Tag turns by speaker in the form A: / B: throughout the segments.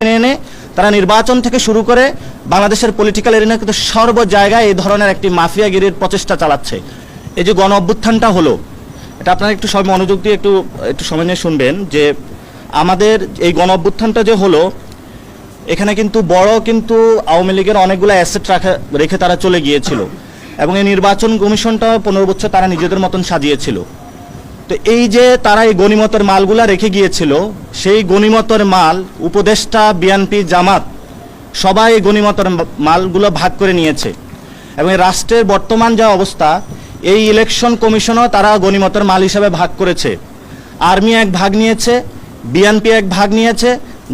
A: এনে তারা নির্বাচন থেকে শুরু করে বাংলাদেশের পলিটিক্যাল এরিনা কিন্তু সর্ব জায়গায় এই ধরনের একটি মাফিয়াগিরির প্রচেষ্টা চালাচ্ছে। এই যে গণ অভ্যুত্থানটা হলো, এটা আপনারা একটু সব মনোযোগ দিয়ে একটু একটু সময় নিয়ে শুনবেন যে আমাদের এই গণ অভ্যুত্থানটা যে হলো, এখানে কিন্তু বড় কিন্তু আওয়ামী লীগের অনেকগুলো অ্যাসেট রাখা, রেখে তারা চলে গিয়েছিল। এবং এই নির্বাচন কমিশনটা পনেরো বছর তারা নিজেদের মতন সাজিয়েছিল। তো এই যে তারা এই গণিমতের মালগুলা রেখে গিয়েছিল, সেই গণিমতের মাল উপদেষ্টা, বিএনপি, জামাত সবাই এই গণিমতের মালগুলো ভাগ করে নিয়েছে। এবং রাষ্ট্রের বর্তমান যা অবস্থা, এই ইলেকশন কমিশনও তারা গণিমতের মাল হিসাবে ভাগ করেছে। আর্মি এক ভাগ নিয়েছে, বিএনপি এক ভাগ নিয়েছে,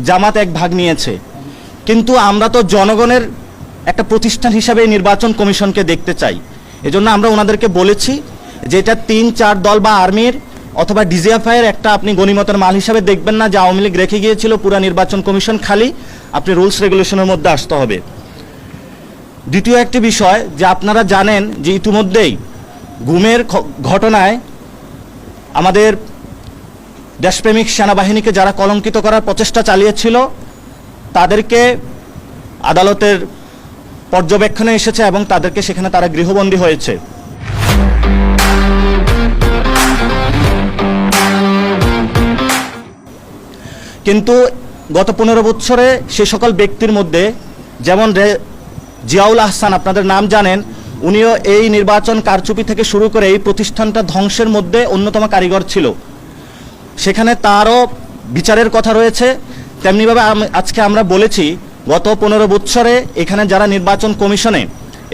A: জামাত এক ভাগ নিয়েছে। কিন্তু আমরা তো জনগণের একটা প্রতিষ্ঠান হিসাবে নির্বাচন কমিশনকে দেখতে চাই। এজন্য আমরা ওনাদেরকে বলেছি যে এটা তিন, চার দল বা আর্মির অথবা ডিজিএফআই এর একটা আপনি গণিমতের মাল হিসাবে দেখবেন না, যে আওয়ামী লীগ রেখে গিয়েছিল, পুরা নির্বাচন কমিশন খালি, আপনি রুলস রেগুলেশনের মধ্যে আসতে হবে। দ্বিতীয় একটি বিষয়, যে আপনারা জানেন যে ইতিমধ্যেই গুমের ঘটনায় আমাদের দেশপ্রেমিক সেনাবাহিনীকে যারা কলঙ্কিত করার প্রচেষ্টা চালিয়েছিল, তাদেরকে আদালতের পর্যবেক্ষণে এসেছে এবং তাদেরকে সেখানে তারা গৃহবন্দী হয়েছে। কিন্তু গত পনেরো বছরে সে সকল ব্যক্তির মধ্যে যেমন জিয়াউল আহসান, আপনাদের নাম জানেন, উনিও এই নির্বাচন কারচুপি থেকে শুরু করে এই প্রতিষ্ঠানটা ধ্বংসের মধ্যে অন্যতম কারিগর ছিল। সেখানে তারও বিচারের কথা রয়েছে। তেমনিভাবে আজকে আমরা বলেছি, গত পনেরো বৎসরে এখানে যারা নির্বাচন কমিশনে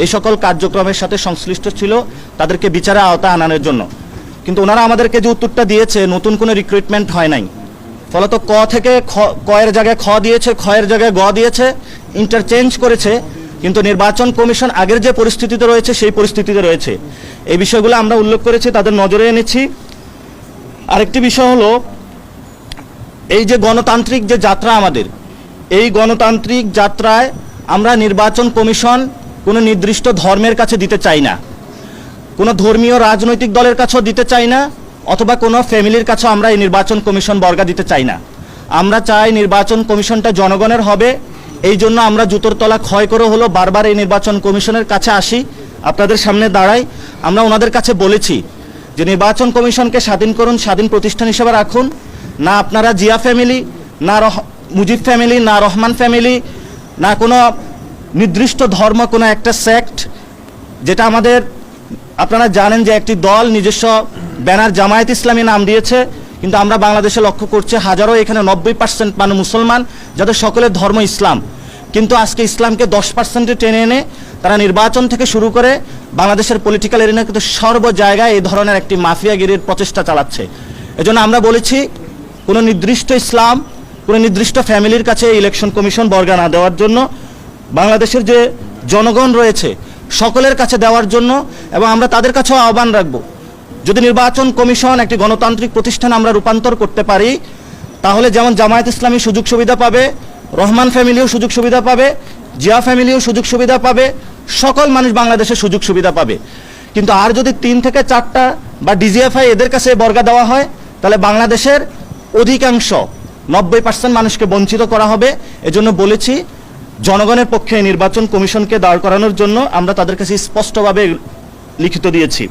A: এই সকল কার্যক্রমের সাথে সংশ্লিষ্ট ছিল, তাদেরকে বিচারে আওতা আনানোর জন্য। কিন্তু ওনারা আমাদেরকে যে উত্তরটা দিয়েছে, নতুন কোনো রিক্রুটমেন্ট হয় নাই। ফলত ক থেকে খ, কয়ের জায়গায় খ দিয়েছে খয়ের জায়গায় গ দিয়েছে ইন্টারচেঞ্জ করেছে, কিন্তু নির্বাচন কমিশন আগের যে পরিস্থিতিতে রয়েছে, সেই পরিস্থিতিতে রয়েছে। এই বিষয়গুলো আমরা উল্লেখ করেছি, তাদের নজরে এনেছি। আরেকটি বিষয় হলো, এই যে গণতান্ত্রিক যে যাত্রা আমাদের, এই গণতান্ত্রিক যাত্রায় আমরা নির্বাচন কমিশন কোনো নির্দিষ্ট ধর্মের কাছে দিতে চাই না। কোনো ধর্মীয় রাজনৈতিক দলের কাছেও দিতে চাই না। অথবা কোনো ফ্যামিলির কাছে আমরা এই নির্বাচন কমিশন বর্গা দিতে চাই না। আমরা চাই নির্বাচন কমিশনটা জনগণের হবে। এই জন্য আমরা জুতোর তলা ক্ষয় করে হলো বারবার এই নির্বাচন কমিশনের কাছে আসি। আপনাদের সামনে দাঁড়াই। আমরা ওনাদের কাছে বলেছি যে নির্বাচন কমিশনকে স্বাধীন করুন, স্বাধীন প্রতিষ্ঠান হিসেবে রাখুন। না আপনারা জিয়া ফ্যামিলি, না রহ, মুজিব ফ্যামিলি, না রহমান ফ্যামিলি, না কোনো নির্দিষ্ট ধর্ম, কোনো একটা সেক্ট, যেটা আমাদের, আপনারা জানেন যে একটি দল নিজস্ব ব্যানার জামায়াত ইসলামী নাম দিয়েছে, কিন্তু আমরা বাংলাদেশে লক্ষ্য করছি হাজারো এখানে নব্বই পার্সেন্ট মানে মুসলমান, যাদের সকলের ধর্ম ইসলাম। কিন্তু আজকে ইসলামকে দশ পার্সেন্টে টেনে এনে তারা নির্বাচন থেকে শুরু করে বাংলাদেশের পলিটিক্যাল এরিনা কিন্তু সর্ব জায়গায় এই ধরনের একটি মাফিয়াগিরির প্রচেষ্টা চালাচ্ছে। এজন্য আমরা বলেছি, কোনো নির্দিষ্ট ইসলাম, কোনো নির্দিষ্ট ফ্যামিলির কাছে ইলেকশন কমিশন বর্গা না দেওয়ার জন্য, বাংলাদেশের যে জনগণ রয়েছে, সকলের কাছে দেওয়ার জন্য, এবং আমরা তাদের কাছেও আহ্বান রাখব। যদি নির্বাচন কমিশন একটি গণতান্ত্রিক প্রতিষ্ঠান আমরা রূপান্তর করতে পারি, তাহলে যেমন জামায়াত ইসলামী সুযোগ সুবিধা পাবে, রহমান ফ্যামিলিও সুযোগ সুবিধা পাবে, জিয়া ফ্যামিলিও সুযোগ সুবিধা পাবে, সকল মানুষ বাংলাদেশে সুযোগ সুবিধা পাবে। কিন্তু আর যদি তিন থেকে চারটা বা ডিজিএফআই এদের কাছে বর্গা দেওয়া হয়, তাহলে বাংলাদেশের অধিকাংশ নব্বই পার্সেন্ট মানুষকে বঞ্চিত করা হবে। এজন্য বলেছি, জনগণের পক্ষে নির্বাচন কমিশনকে দাঁড় করানোর জন্য আমরা তাদের কাছে স্পষ্টভাবে লিখিত দিয়েছি।